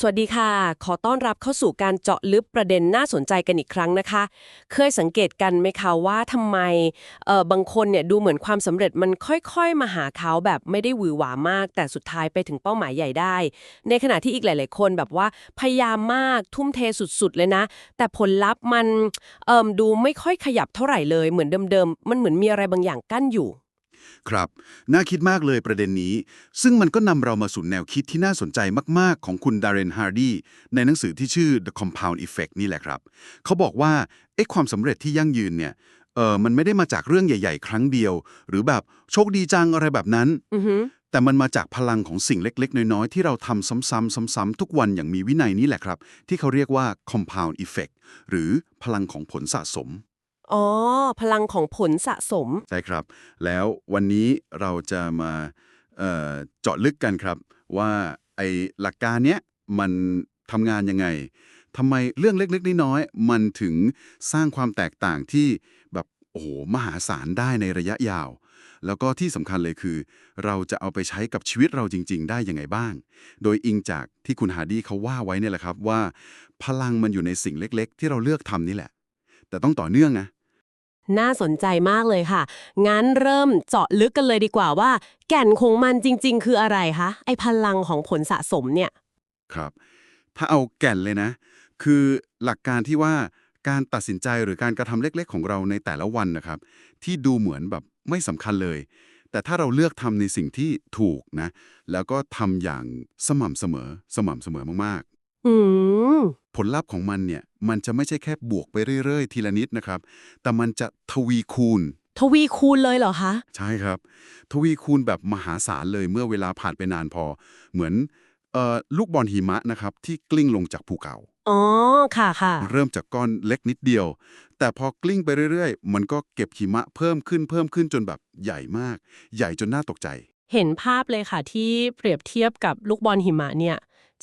สวัสดีค่ะ ขอต้อนรับเข้าสู่การเจาะลึกประเด็นน่าสนใจกันอีกครั้งนะคะ เคยสังเกตกันไหมคะว่าทำไมเอ่อบางคนเนี่ยดูเหมือนความสำเร็จมันค่อยๆ มาหาเขาแบบไม่ได้หวือหวามาก แต่สุดท้ายไปถึงเป้าหมายใหญ่ได้ ในขณะที่อีกหลาย ๆ คนแบบว่าพยายามมากทุ่มเทสุด ๆ เลยนะ แต่ผลลัพธ์มันเอ่มดูไม่ค่อยขยับเท่าไหร่เลยเหมือนเดิม ๆ มันเหมือนมีอะไรบางอย่างกั้นอยู่ ครับ น่าคิดมากเลยประเด็นนี้ ซึ่งมันก็นำเรามาสู่แนวคิดที่น่าสนใจมาก ๆ ของคุณดาร์เรนฮาร์ดีในหนังสือที่ชื่อ The Compound Effect นี่แหละครับ เขาบอกว่าไอ้ความสำเร็จที่ยั่งยืนเนี่ยเออมันไม่ได้มาจากเรื่องใหญ่ ๆ ครั้งเดียว หรือแบบโชคดีจังอะไรแบบนั้นอือหือแต่มันมาจากพลังของสิ่งเล็ก ๆ น้อย ๆ ที่เราทำซ้ำๆซ้ำๆทุกวันอย่างมีวินัยนี่แหละครับ ที่เขาเรียกว่า compound effect หรือพลังของผลสะสม อ๋อ พลังของผลสะสม ใช่ครับ แล้ววันนี้เราจะมาเอ่อเจาะลึกกันครับ ว่าไอหลักการเนี้ยมันทำงานยังไงทำไมเรื่องเล็กๆน้อยๆมันถึงสร้างความแตกต่างที่แบบโอ้โหมหาศาลได้ในระยะยาว แล้วก็ที่สำคัญเลยคือ เราจะเอาไปใช้กับชีวิตเราจริง ๆ ได้ยังไงบ้าง โดยอิงจากที่คุณฮาดีเขาว่าไว้เนี่ยแหละครับว่า พลังมันอยู่ในสิ่งเล็ก ๆ ที่เราเลือกทำนี่แหละ แต่ต้องต่อเนื่องนะ น่าสนใจมากเลยค่ะ งั้นเริ่มเจาะลึกกันเลยดีกว่าว่า แก่นของมันจริง ๆ คืออะไรคะ ไอพลังของผลสะสมเนี่ย ครับ ถ้าเอาแก่นเลยนะ คือหลักการที่ว่าการตัดสินใจหรือการกระทำเล็กๆ ของเราในแต่ละวันนะครับ ที่ดูเหมือนแบบไม่สำคัญเลย แต่ถ้าเราเลือกทำในสิ่งที่ถูกนะ แล้วก็ทำอย่างสม่ำเสมอ สม่ำเสมอมาก อืมๆผลลัพธ์ของมันเนี่ย มันจะไม่ใช่แค่บวกไปเรื่อยๆ ทีละนิดนะครับ แต่มันจะทวีคูณ ทวีคูณเลยเหรอคะ ใช่ครับ ทวีคูณแบบมหาศาลเลยเมื่อเวลาผ่านไปนานพอ เหมือนเอ่อลูกบอลหิมะนะครับที่กลิ้งลงจากภูเขา อ๋อ ค่ะค่ะ เริ่มจากก้อนเล็กนิดเดียว แต่พอกลิ้งไปเรื่อยๆ มันก็เก็บหิมะเพิ่มขึ้นเพิ่มขึ้นจนแบบใหญ่มาก ใหญ่จนน่าตกใจ เห็นภาพเลยค่ะที่เปรียบเทียบกับลูกบอลหิมะเนี่ย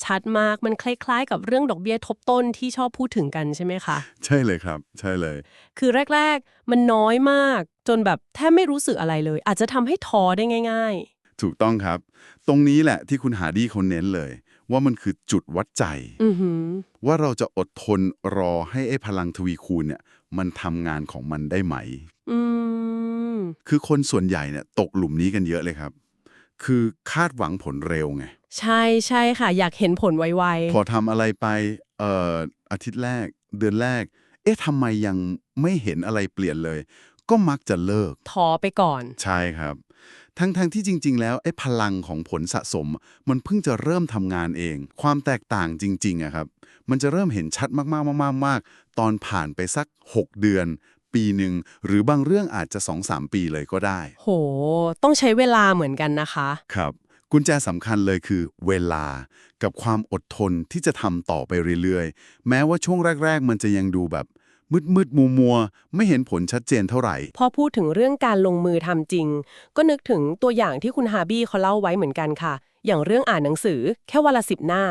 ชัดมาก มันคล้ายๆ กับเรื่องดอกเบี้ยทบต้นที่ชอบพูดถึงกันใช่ไหมคะ ใช่เลยครับ ใช่เลย คือแรก ๆ มันน้อยมาก จนแบบแทบไม่รู้สึกอะไรเลย อาจจะทำให้ท้อได้ง่ายถูกต้องครับ ตรงนี้แหละที่คุณหาดี้เขาเน้นเลย ว่ามันคือจุดวัดใจๆอือหือว่าเราจะอดทนรอให้ไอ้พลังทวีคูณเนี่ย มันทำงานของมันได้ไหมอืมคือคนส่วนใหญ่เนี่ยตกหลุมนี้กันเยอะเลยครับ คือคาดหวังผลเร็วไง ใช่ใช่ค่ะ อยากเห็นผลไวพอทำอะไรไปเอ่ออาทิตย์แรก เดือนแรก เอ๊ะทำไมยังไม่เห็นอะไรเปลี่ยนเลย ก็มักจะเลิกๆท้อไปก่อน ใช่ครับ ทั้งๆทที่จริง ๆ แล้วไอ้พลังของผลสะสม มันเพิ่งจะเริ่มทำงานเอง ความแตกต่างจริงๆอะครับ มันจะเริ่มเห็นชัดมากๆๆๆๆๆตอนผ่านไปสัก 6 เดือน ปีหนึ่งหรือบางเรื่องอาจจะ 2-3 ปีเลยก็ได้ โห ต้องใช้เวลาเหมือนกันนะคะ ครับ กุญแจสำคัญเลยคือเวลากับความอดทนที่จะทำต่อไปเรื่อยๆ แม้ว่าช่วงแรก ๆ มันจะยังดูแบบ มืดมืดมัวมัวๆไม่เห็นผลชัดเจนเท่าไหร่ พอพูดถึงเรื่องการลงมือทำจริง ก็นึกถึงตัวอย่างที่คุณฮาบี้เขาเล่าไว้เหมือนกันค่ะ อย่างเรื่องอ่านหนังสือแค่วันละสิบหน้า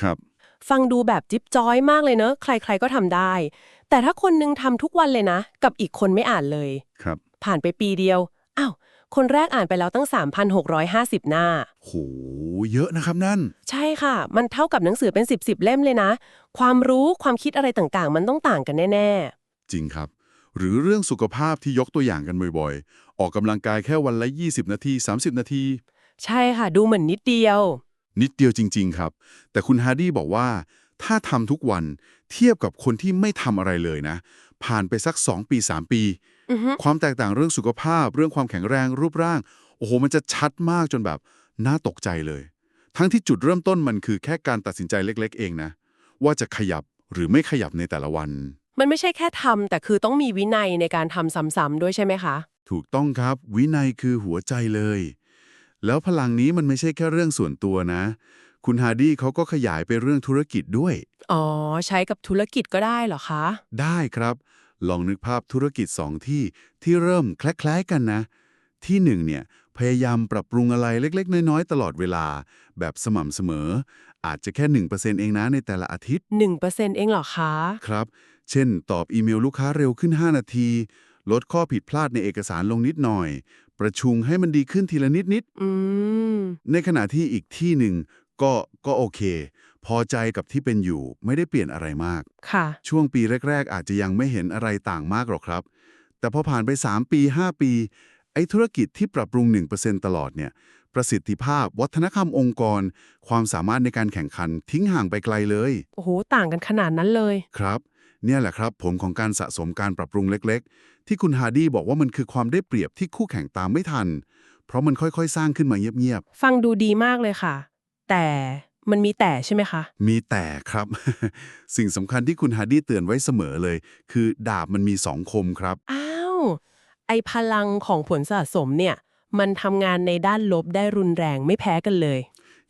ครับ ฟังดูแบบจิ๊บจ้อยมากเลยเนอะใคร ๆก็ทำได้ แต่ถ้าคนนึงทำทุกวันเลยนะ กับอีกคนไม่อ่านเลย ครับ ผ่านไปปีเดียวอ้าว คนแรกอ่านไปแล้วตั้ง 3,650 หน้า โห เยอะนะครับนั่น ใช่ค่ะ มันเท่ากับหนังสือเป็น 10บสเล่มเลยนะ ความรู้ความคิดอะไรต่างๆ มันต้องต่างกันแน่จริงครับ หรือเรื่องสุขภาพที่ยกตัวอย่างกันบ่อยๆ ออกกำลังกายแค่วันละ 20 นาที 30 นาทีๆใช่ค่ะ ดูเหมือนนิดเดียว นิดเดียวจริง ๆ ครับ แต่คุณฮาร์ดี้บอกว่า ถ้าทำทุกวันเทียบกับคนที่ไม่ทำอะไรเลยนะ ผ่านไปสัก 2 ปี 3 ปีอือฮึ ความแตกต่างเรื่องสุขภาพ เรื่องความแข็งแรงรูปร่าง โอ้โห มันจะชัดมากจนแบบน่าตกใจเลย ทั้งที่จุดเริ่มต้นมันคือแค่การตัดสินใจเล็ก ๆ เองนะ ว่าจะขยับหรือไม่ขยับในแต่ละวัน มันไม่ใช่แค่ทำแต่คือต้องมีวินัยในการทำซ้ำๆด้วยใช่ไหมคะ ถูกต้องครับ วินัยคือหัวใจเลย แล้วพลังนี้มันไม่ใช่แค่เรื่องส่วนตัวนะ คุณฮาร์ดี้เขาก็ขยายไปเรื่องธุรกิจด้วย อ๋อ ใช้กับธุรกิจก็ได้เหรอคะ ได้ครับ ลองนึกภาพธุรกิจสองที่ที่เริ่มคล้ายๆกันนะ ที่หนึ่งเนี่ยพยายามปรับปรุงอะไรเล็ก ๆ น้อยๆตลอดเวลา แบบสม่ำเสมอ อาจจะแค่ 1%เองนะในแต่ละอาทิตย์ 1%เองเหรอคะ ครับ เช่น ตอบอีเมลลูกค้าเร็วขึ้น 5 นาที ลดข้อผิดพลาดในเอกสารลงนิดหน่อย ประชุมให้มันดีขึ้นทีละนิดนิดๆอืมในขณะที่อีกที่หนึ่งก็ก็โอเค พอใจกับที่เป็นอยู่ไม่ได้เปลี่ยนอะไรมาก ค่ะ ช่วงปีแรก ๆ อาจจะยังไม่เห็นอะไรต่างมากหรอกครับ แต่พอผ่านไป 3 ปี 5 ปี ไอ้ธุรกิจที่ปรับปรุง 1%ตลอดเนี่ย ประสิทธิภาพ วัฒนธรรมองค์กร ความสามารถในการแข่งขันทิ้งห่างไปไกลเลย โอ้โห ต่างกันขนาดนั้นเลย ครับ เนี่ยแหละครับผลของการสะสมการปรับปรุงเล็ก ๆ ที่คุณฮาร์ดี้บอกว่ามันคือความได้เปรียบที่คู่แข่งตามไม่ทัน เพราะมันค่อยๆ สร้างขึ้นมาเงียบฟังดูดีมากเลยค่ะ แต่ มันมีแต่ใช่ไหมคะๆมีแต่ครับ สิ่งสำคัญที่คุณฮาร์ดี้เตือนไว้เสมอเลย คือดาบมันมีสองคมครับ อ้าว ไอพลังของผลสะสมเนี่ย มันทำงานในด้านลบได้รุนแรงไม่แพ้กันเลย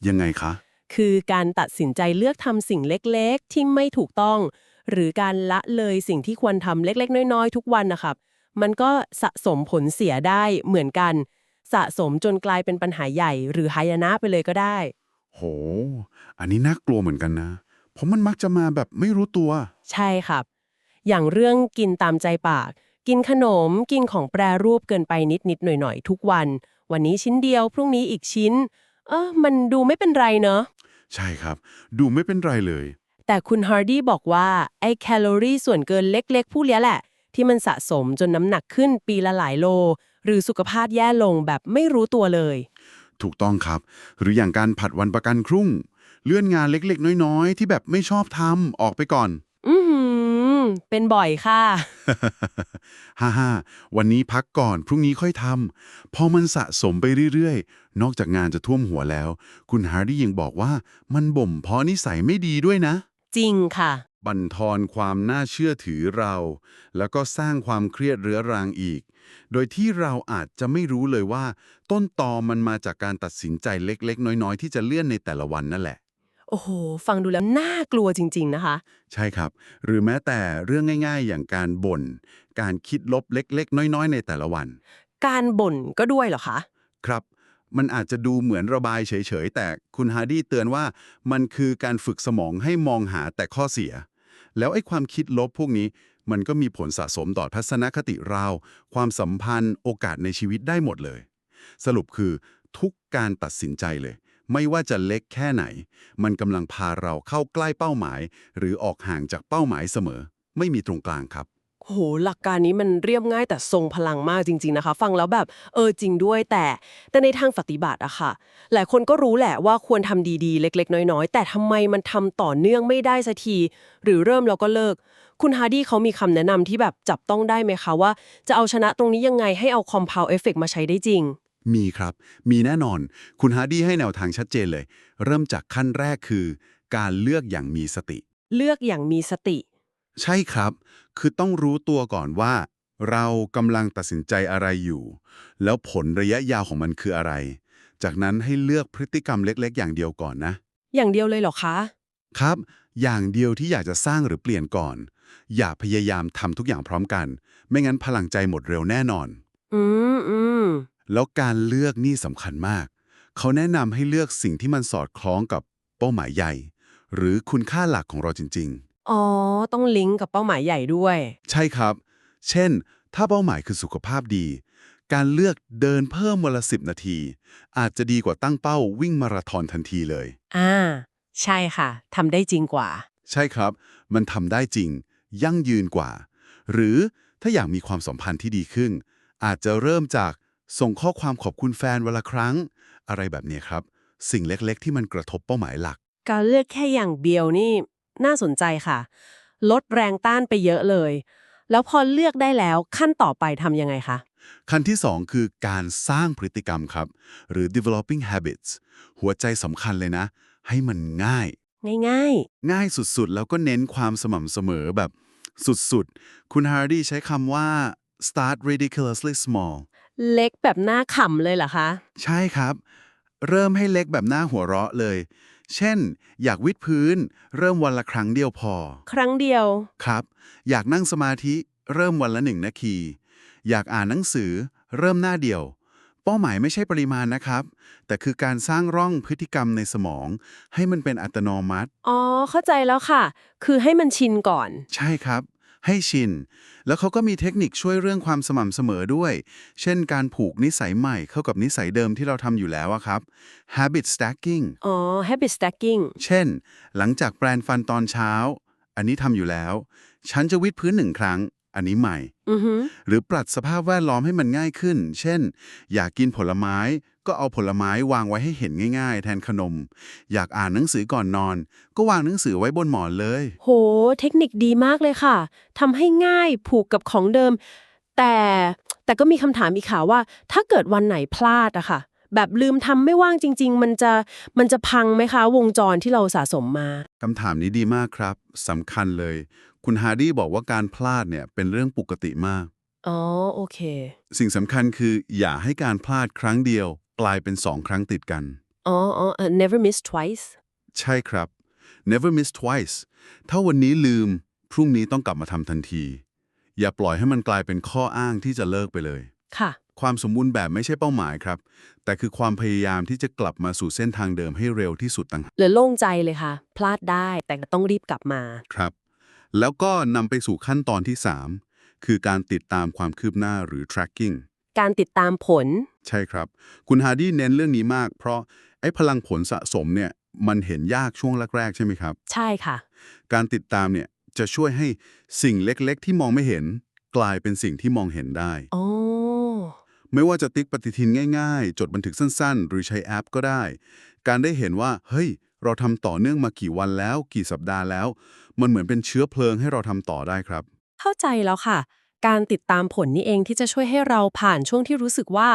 ยังไงคะ คือการตัดสินใจเลือกทำสิ่งเล็กๆ ที่ไม่ถูกต้อง หรือการละเลยสิ่งที่ควรทำเล็กๆ น้อยๆ ทุกวันนะครับ มันก็สะสมผลเสียได้เหมือนกัน สะสมจนกลายเป็นปัญหาใหญ่ หรือหายนะไปเลยก็ได้ โห อันนี้น่ากลัวเหมือนกันนะ เพราะมันมักจะมาแบบไม่รู้ตัว ใช่ครับ อย่างเรื่องกินตามใจปาก กินขนม กินของแปรรูปเกินไปนิดๆหน่อยๆทุกวัน วันนี้ชิ้นเดียว พรุ่งนี้อีกชิ้น เออมันดูไม่เป็นไรเนอะใช่ครับ ดูไม่เป็นไรเลย แต่คุณฮาร์ดี้บอกว่า ไอ้แคลอรี่ส่วนเกินเล็กๆผู้เลี้ยแหละ ที่มันสะสมจนน้ำหนักขึ้นปีละหลายโล หรือสุขภาพแย่ลงแบบไม่รู้ตัวเลย ถูกต้องครับ หรืออย่างการผัดวันประกันครุ่ง เลื่อนงานเล็กๆ น้อยๆ ที่แบบไม่ชอบทำออกไปก่อน อือหือเป็นบ่อยค่ะ ฮ่าฮ่าวันนี้พักก่อน พรุ่งนี้ค่อยทำพอมันสะสมไปเรื่อยๆ นอกจากงานจะท่วมหัวแล้ว คุณฮาร์ดี้ยังบอกว่ามันบ่มเพราะนิสัยไม่ดีด้วยนะ จริงค่ะ บั่นทอนความน่าเชื่อถือเรา แล้วก็สร้างความเครียดเรื้อรังอีก โดยที่เราอาจจะไม่รู้เลยว่า ต้นตอมันมาจากการตัดสินใจเล็กๆ น้อยๆ ที่จะเลื่อนในแต่ละวันนั่นแหละ โอ้โห ฟังดูแล้วน่ากลัวจริง ๆ นะคะ ใช่ครับ หรือแม้แต่เรื่องง่าย ๆ อย่างการบ่น การคิดลบเล็กๆ น้อยๆ ในแต่ละวัน การบ่นก็ด้วยเหรอคะ ครับมันอาจจะดูเหมือนระบายเฉยๆ แต่คุณฮาร์ดี้เตือนว่ามันคือการฝึกสมองให้มองหาแต่ข้อเสีย แล้วไอ้ความคิดลบพวกนี้ มันก็มีผลสะสมต่อทัศนคติเรา ความสัมพันธ์ โอกาสในชีวิตได้หมดเลย สรุปคือทุกการตัดสินใจเลย ไม่ว่าจะเล็กแค่ไหน มันกำลังพาเราเข้าใกล้เป้าหมาย หรือออกห่างจากเป้าหมายเสมอ ไม่มีตรงกลางครับ โหหลักการนี้มันเรียบง่ายแต่ทรงพลังมากจริง ๆนะคะ ฟังแล้วแบบเออจริงด้วยแต่ แต่ในทางปฏิบัติอะค่ะ หลายคนก็รู้แหละว่าควรทำดีๆ เล็ก ๆ น้อย ๆ แต่ทำไมมันทำต่อเนื่องไม่ได้สักที หรือเริ่มแล้วก็เลิก คุณฮาร์ดี้เขามีคำแนะนำที่แบบจับต้องได้ไหมคะว่า จะเอาชนะตรงนี้ยังไงให้เอา compound effect มาใช้ได้จริงมีครับ มีแน่นอน คุณฮาร์ดี้ให้แนวทางชัดเจนเลย เริ่มจากขั้นแรกคือ การเลือกอย่างมีสติ เลือกอย่างมีสติ ใช่ครับ คือต้องรู้ตัวก่อนว่า เรากำลังตัดสินใจอะไรอยู่ แล้วผลระยะยาวของมันคืออะไร จากนั้นให้เลือกพฤติกรรมเล็ก ๆ อย่างเดียวก่อนนะ อย่างเดียวเลยเหรอคะ ครับ อย่างเดียวที่อยากจะสร้างหรือเปลี่ยนก่อน อย่าพยายามทำทุกอย่างพร้อมกัน ไม่งั้นพลังใจหมดเร็วแน่นอน อืมอืมแล้วการเลือกนี่สำคัญมาก เขาแนะนำให้เลือกสิ่งที่มันสอดคล้องกับเป้าหมายใหญ่ หรือคุณค่าหลักของเราจริง อ๋อ ต้องลิงก์กับเป้าหมายใหญ่ด้วยๆใช่ครับ เช่น ถ้าเป้าหมายคือสุขภาพดี การเลือกเดินเพิ่มวันละสิบนาที อาจจะดีกว่าตั้งเป้าวิ่งมาราธอนทันทีเลย อ่า ใช่ค่ะทำได้จริงกว่า ใช่ครับ มันทำได้จริง ยั่งยืนกว่า หรือถ้าอยากมีความสัมพันธ์ที่ดีขึ้น อาจจะเริ่มจากส่งข้อความขอบคุณแฟนวันละครั้ง อะไรแบบนี้ครับ สิ่งเล็กๆ ที่มันกระทบเป้าหมายหลัก การเลือกแค่อย่างเดียวนี่ น่าสนใจค่ะ ลดแรงต้านไปเยอะเลย แล้วพอเลือกได้แล้วขั้นต่อไปทำยังไงคะ ขั้นที่ 2 คือการสร้างพฤติกรรมครับ หรือ developing habits หัวใจสำคัญเลยนะ ให้มันง่าย ง่ายง่ายสุดๆ แล้วก็เน้นความสม่ำเสมอแบบสุดๆ คุณฮาร์ดี้ใช้คำว่า start ridiculously small ๆเล็กแบบหน้าขำเลยเหรอคะ ใช่ครับ เริ่มให้เล็กแบบหน้าหัวเราะเลย เช่น อยากวิดพื้น เริ่มวันละครั้งเดียวพอ ครั้งเดียว ครับ อยากนั่งสมาธิเริ่มวันละหนึ่งนาที อยากอ่านหนังสือ เริ่มหน้าเดียว เป้าหมายไม่ใช่ปริมาณนะครับ แต่คือการสร้างร่องพฤติกรรมในสมอง ให้มันเป็นอัตโนมัติ อ๋อ เข้าใจแล้วค่ะ คือให้มันชินก่อน ใช่ครับ ให้ชิน แล้วเขาก็มีเทคนิคช่วยเรื่องความสม่ำเสมอด้วย เช่นการผูกนิสัยใหม่เข้ากับนิสัยเดิมที่เราทำอยู่แล้วอะครับ habit stacking อ๋อ habit stacking เช่น หลังจากแปรงฟันตอนเช้า อันนี้ทำอยู่แล้ว ฉันจะวิดพื้นหนึ่งครั้ง อันนี้ใหม่อือหือหรือปรับสภาพแวดล้อมให้มันง่ายขึ้น เช่น อยากกินผลไม้ก็เอาผลไม้วางไว้ให้เห็นง่าย ๆ แทนขนม อยากอ่านหนังสือก่อนนอน ก็วางหนังสือไว้บนหมอนเลย โห เทคนิคดีมากเลยค่ะทำให้ง่ายผูกกับของเดิม แต่แต่ก็มีคำถามอีกค่ะว่า ถ้าเกิดวันไหนพลาดอะค่ะ แบบลืมทำไม่ว่างจริง ๆ มันจะมันจะพังไหมคะ วงจรที่เราสะสมมาคำถามนี้ดีมากครับสำคัญเลย คุณฮาร์ดี้บอกว่าการพลาดเนี่ยเป็นเรื่องปกติมาก อ๋อ โอเค สิ่งสำคัญคืออย่าให้การพลาดครั้งเดียว กลายเป็นสองครั้งติดกัน อ๋ออ๋อเอ่อ never miss twice ใช่ครับ never miss twice ถ้าวันนี้ลืม พรุ่งนี้ต้องกลับมาทำทันที อย่าปล่อยให้มันกลายเป็นข้ออ้างที่จะเลิกไปเลย ค่ะ ความสมบูรณ์แบบไม่ใช่เป้าหมายครับ แต่คือความพยายามที่จะกลับมาสู่เส้นทางเดิมให้เร็วที่สุดต่างหากเหลือโล่งใจเลยค่ะ พลาดได้แต่ก็ต้องรีบกลับมา ครับ แล้วก็นำไปสู่ขั้นตอนที่ 3 คือการติดตามความคืบหน้าหรือ tracking การติดตามผล ใช่ครับ คุณฮาร์ดี้เน้นเรื่องนี้มาก เพราะไอ้พลังผลสะสมเนี่ยมันเห็นยากช่วงแรกๆ ใช่ไหมครับ ใช่ค่ะ การติดตามเนี่ยจะช่วยให้สิ่งเล็กๆ ที่มองไม่เห็น กลายเป็นสิ่งที่มองเห็นได้อ๋อไม่ว่าจะติ๊กปฏิทินง่ายๆ จดบันทึกสั้นๆ หรือใช้แอปก็ได้ การได้เห็นว่า เฮ้ย เราทำต่อเนื่องมากี่วันแล้ว กี่สัปดาห์แล้ว มันเหมือนเป็นเชื้อเพลิงให้เราทำต่อได้ครับ เข้าใจแล้วค่ะ การติดตามผลนี่เองที่จะช่วยให้เราผ่านช่วงที่รู้สึกว่า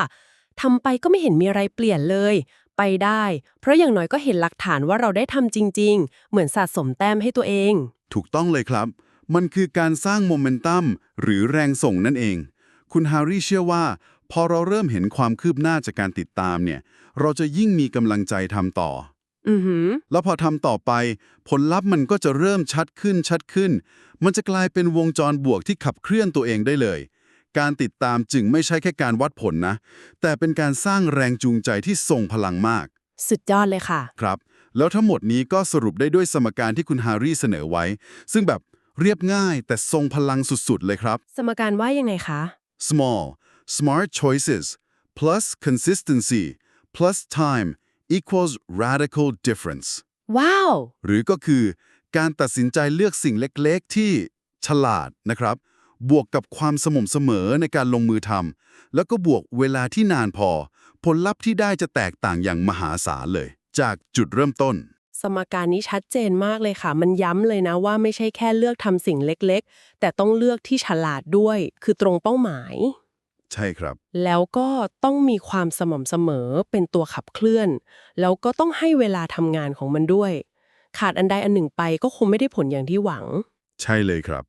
ทำไปก็ไม่เห็นมีอะไรเปลี่ยนเลย ไปได้ เพราะอย่างน้อยก็เห็นหลักฐานว่าเราได้ทำจริง ๆ เหมือนสะสมแต้มให้ตัวเอง ถูกต้องเลยครับ มันคือการสร้างโมเมนตัมหรือแรงส่งนั่นเอง คุณฮาร์รี่เชื่อว่า พอเราเริ่มเห็นความคืบหน้าจากการติดตามเนี่ย เราจะยิ่งมีกำลังใจทำต่อ อือหือ แล้วพอทำต่อไป ผลลัพธ์มันก็จะเริ่มชัดขึ้นชัดขึ้น มันจะกลายเป็นวงจรบวกที่ขับเคลื่อนตัวเองได้เลย การติดตามจึงไม่ใช่แค่การวัดผลนะ แต่เป็นการสร้างแรงจูงใจที่ทรงพลังมาก สุดยอดเลยค่ะ ครับ แล้วทั้งหมดนี้ก็สรุปได้ด้วยสมการที่คุณฮาร์รี่เสนอไว้ ซึ่งแบบเรียบง่ายแต่ทรงพลังสุดๆเลยครับ สมการว่ายังไงคะ small smart choices plus consistency plus time equals radical difference ว้าว หรือก็คือการตัดสินใจเลือกสิ่งเล็กๆ ที่ฉลาดนะครับ บวกกับความสม่ำเสมอในการลงมือทำแล้วก็บวกเวลาที่นานพอ ผลลัพธ์ที่ได้จะแตกต่างอย่างมหาศาลเลย จากจุดเริ่มต้น สมการนี้ชัดเจนมากเลยค่ะ มันย้ำเลยนะว่าไม่ใช่แค่เลือกทำสิ่งเล็กๆ แต่ต้องเลือกที่ฉลาดด้วย คือตรงเป้าหมาย ใช่ครับ แล้วก็ต้องมีความสม่ำเสมอเป็นตัวขับเคลื่อน แล้วก็ต้องให้เวลาทำงานของมันด้วย ขาดอันใดอันหนึ่งไปก็คงไม่ได้ผลอย่างที่หวัง ใช่เลยครับ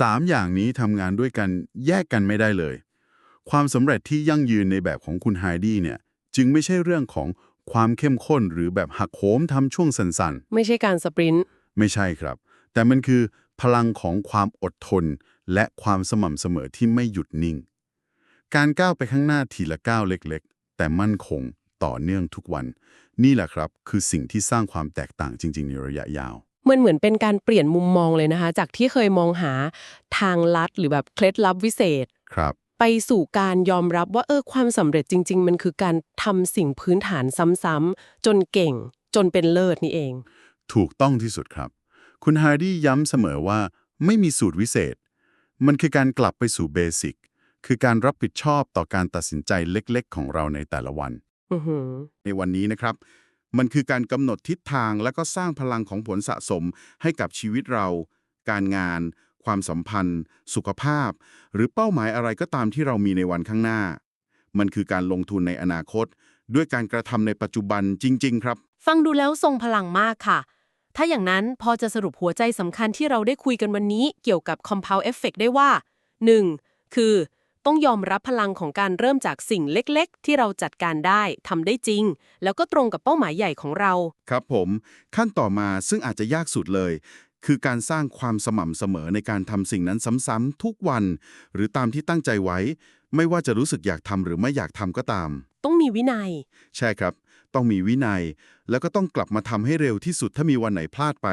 สามอย่างนี้ทำงานด้วยกันแยกกันไม่ได้เลย ความสำเร็จที่ยั่งยืนในแบบของคุณไฮดี้เนี่ย จึงไม่ใช่เรื่องของความเข้มข้นหรือแบบหักโหมทำช่วงสั้นๆ ไม่ใช่การสปรินต์ ไม่ใช่ครับ แต่มันคือพลังของความอดทน และความสม่ำเสมอที่ไม่หยุดนิ่ง การก้าวไปข้างหน้าทีละก้าวเล็กๆ แต่มั่นคงต่อเนื่องทุกวัน นี่แหละครับ คือสิ่งที่สร้างความแตกต่างจริง ๆ ในระยะยาว มันเหมือนเป็นการเปลี่ยนมุมมองเลยนะคะ จากที่เคยมองหาทางลัดหรือแบบเคล็ดลับวิเศษ ครับ ไปสู่การยอมรับว่าเออความสำเร็จจริง ๆ มันคือการทำสิ่งพื้นฐานซ้ำๆจนเก่ง จนเป็นเลิศนี่เอง ถูกต้องที่สุดครับ คุณฮาร์ดี้ย้ำเสมอว่าไม่มีสูตรวิเศษ มันคือการกลับไปสู่เบสิก คือการรับผิดชอบต่อการตัดสินใจเล็กๆ ของเราในแต่ละวันอือหือในวันนี้นะครับ มันคือการกำหนดทิศทางและก็สร้างพลังของผลสะสมให้กับชีวิตเรา การงาน ความสัมพันธ์ สุขภาพ หรือเป้าหมายอะไรก็ตามที่เรามีในวันข้างหน้า มันคือการลงทุนในอนาคต ด้วยการกระทำในปัจจุบันจริง ๆ ครับ ฟังดูแล้วทรงพลังมากค่ะ ถ้าอย่างนั้นพอจะสรุปหัวใจสำคัญที่เราได้คุยกันวันนี้ เกี่ยวกับ compound effect ได้ว่า 1. คือ ต้องยอมรับพลังของการเริ่มจากสิ่งเล็กๆ ที่เราจัดการได้ทำได้จริง แล้วก็ตรงกับเป้าหมายใหญ่ของเรา ครับผม ขั้นต่อมาซึ่งอาจจะยากสุดเลย คือการสร้างความสม่ำเสมอในการทำสิ่งนั้นซ้ำๆทุกวัน หรือตามที่ตั้งใจไว้ ไม่ว่าจะรู้สึกอยากทำหรือไม่อยากทำก็ตาม ต้องมีวินัย ใช่ครับ ต้องมีวินัย แล้วก็ต้องกลับมาทำให้เร็วที่สุดถ้ามีวันไหนพลาดไป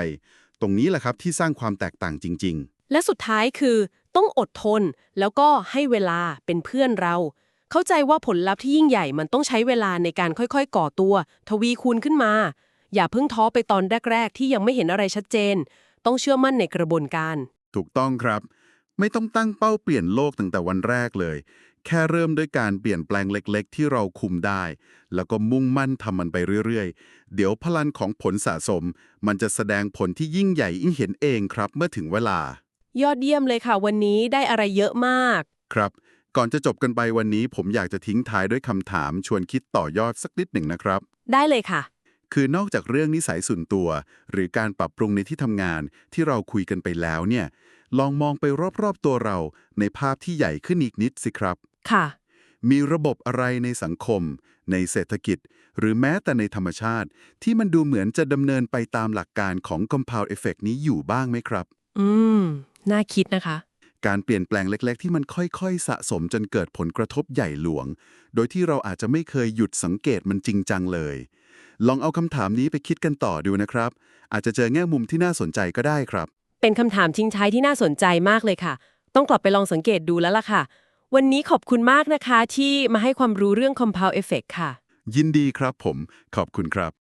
ตรงนี้แหละครับที่สร้างความแตกต่างจริงและสุดท้ายคือ ต้องอดทน แล้วก็ให้เวลาเป็นเพื่อนเรา เข้าใจว่าผลลัพธ์ที่ยิ่งใหญ่มันต้องใช้เวลาในการค่อยๆ ก่อตัว ทวีคูณขึ้นมา อย่าเพิ่งท้อไปตอนแรก ๆ ที่ยังไม่เห็นอะไรชัดเจน ต้องเชื่อมั่นในกระบวนการ ถูกต้องครับ ไม่ต้องตั้งเป้าเปลี่ยนโลกตั้งแต่วันแรกเลย แค่เริ่มด้วยการเปลี่ยนแปลงเล็กๆ ที่เราคุมได้ แล้วก็มุ่งมั่นทำมันไปเรื่อยๆ เดี๋ยวพลังของผลสะสม มันจะแสดงผลที่ยิ่งใหญ่ยิ่งเห็นเองครับเมื่อถึงเวลา ยอดเยี่ยมเลยค่ะ วันนี้ได้อะไรเยอะมาก ครับ ก่อนจะจบกันไปวันนี้ ผมอยากจะทิ้งท้ายด้วยคำถาม ชวนคิดต่อยอดสักนิดหนึ่งนะครับ ได้เลยค่ะ คือนอกจากเรื่องนิสัยส่วนตัว หรือการปรับปรุงในที่ทำงานที่เราคุยกันไปแล้วเนี่ย ลองมองไปรอบๆตัวเราในภาพที่ใหญ่ขึ้นอีกนิดสิครับ ค่ะ มีระบบอะไรในสังคม ในเศรษฐกิจ หรือแม้แต่ในธรรมชาติ ที่มันดูเหมือนจะดำเนินไปตามหลักการของ compound effect นี้อยู่บ้างไหมครับ อืม น่าคิดนะคะ การเปลี่ยนแปลงเล็ก ๆ ที่มันค่อยๆ สะสมจนเกิดผลกระทบใหญ่หลวง โดยที่เราอาจจะไม่เคยหยุดสังเกตมันจริงจังเลย ลองเอาคำถามนี้ไปคิดกันต่อดูนะครับ อาจจะเจอแง่มุมที่น่าสนใจก็ได้ครับ เป็นคำถามทิ้งท้ายที่น่าสนใจมากเลยค่ะ ต้องกลับไปลองสังเกตดูแล้วล่ะค่ะ วันนี้ขอบคุณมากนะคะที่มาให้ความรู้เรื่อง compound effect ค่ะ ยินดีครับผม ขอบคุณครับ